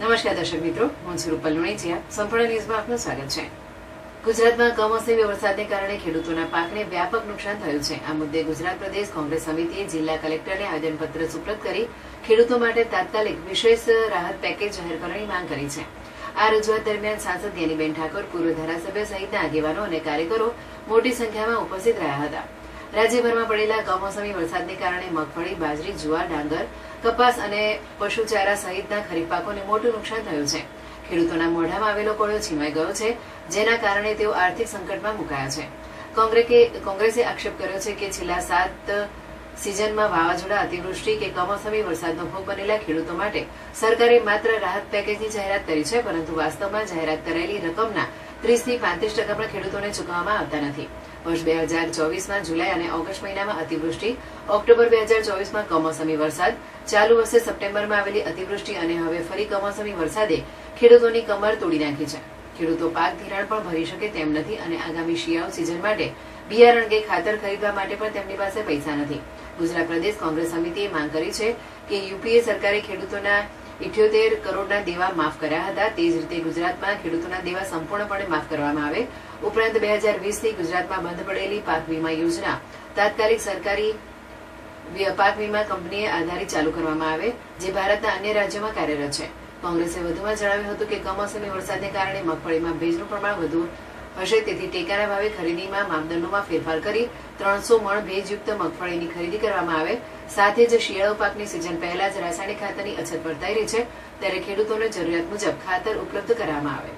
નમસ્કાર દર્શક મિત્રો, હું છું રૂપલ લુણીચિયા સંપૂર્ણ ન્યૂઝમાં આપનું સ્વાગત છે. ગુજરાતમાં કમોસમી વરસાદને કારણે ખેડૂતોના પાકને વ્યાપક નુકસાન થયું છે. આ મુદ્દે ગુજરાત પ્રદેશ કોંગ્રેસ સમિતિએ જિલ્લા કલેક્ટરને આવેદનપત્ર સુપ્રત કરી ખેડૂતો માટે તાત્કાલિક વિશેષ રાહત પેકેજ જાહેર કરવાની માંગ કરી છે. આ રજૂઆત દરમિયાન સાંસદ જ્ઞાનીબેન ઠાકોર પૂર્વ ધારાસભ્ય સહિતના આગેવાનો અને કાર્યકરો મોટી સંખ્યામાં ઉપસ્થિત રહ્યા હતા. રાજ્યભરમાં પડેલા કમોસમી વરસાદને કારણે મગફળી, બાજરી, જુવાર, ડાંગર, કપાસ અને પશુચારા સહિતના ખરીફ પાકોને મોટું નુકસાન થયું છે. ખેડૂતોના મોઢામાં આવેલો કોળો છીનવાઈ ગયો છે, જેના કારણે તેઓ આર્થિક સંકટમાં મુકાયા છે. કોંગ્રેસે આક્ષેપ કર્યો છે કે છેલ્લા સાત સિઝનમાં વાવાઝોડા, અતિવૃષ્ટિ કે કમોસમી વરસાદનો ભોગ બનેલા ખેડૂતો માટે સરકારે માત્ર રાહત પેકેજની જાહેરાત કરી છે, પરંતુ વાસ્તવમાં જાહેરાત કરાયેલી રકમના ત્રીસથી પાંત્રીસ ટકા પણ ખેડૂતોને ચૂકવવામાં આવતા નથી. વર્ષ બે હજાર ચોવીસમાં જુલાઈ અને ઓગસ્ટ મહિનામાં અતિવૃષ્ટિ, ઓક્ટોબર બે હજાર ચોવીસમાં કમોસમી વરસાદ, ચાલુ વર્ષે સપ્ટેમ્બરમાં આવેલી અતિવૃષ્ટિ અને હવે ફરી કમોસમી વરસાદે ખેડૂતોની કમર તોડી નાખી છે. ખેડૂતો પાક ધિરાણ પણ ભરી શકે તેમ નથી અને આગામી શિયાળુ સિઝન માટે બિયારણ કે ખાતર ખરીદવા માટે પણ તેમની પાસે પૈસા નથી. ગુજરાત પ્રદેશ કોંગ્રેસ સમિતિએ માંગ કરી છે કે યુપીએ સરકારે ખેડૂતોના ઇઠ્યોતેર કરોડના દેવા માફ કર્યા હતા. તે જ રીતે ગુજરાતમાં ખેડૂતોના દેવા સંપૂર્ણપણે માફ કરવામાં આવે. ઉપરાંત બે હજાર વીસથી ગુજરાતમાં બંધ પડેલી પાક વીમા યોજના તાત્કાલિક સરકારી પાક વીમા કંપનીએ આધારિત ચાલુ કરવામાં આવે, જે ભારતના અન્ય રાજ્યોમાં કાર્યરત છે. કોંગ્રેસે વધુમાં જણાવ્યું હતું કે કમોસમી વરસાદને કારણે મગફળીમાં ભેજનું પ્રમાણ વધુ હશે, તેથી ટેકાના ભાવે ખરીદીમાં માપદંડોમાં ફેરફાર કરી ત્રણસો મણ ભેજયુક્ત મગફળીની ખરીદી કરવામાં આવે. સાથે જ શિયાળુ પાકની સિઝન પહેલા જ રાસાયણિક ખાતરની અછત વર્તાઈ રહી છે, ત્યારે ખેડૂતોને જરૂરિયાત મુજબ ખાતર ઉપલબ્ધ કરવામાં આવે.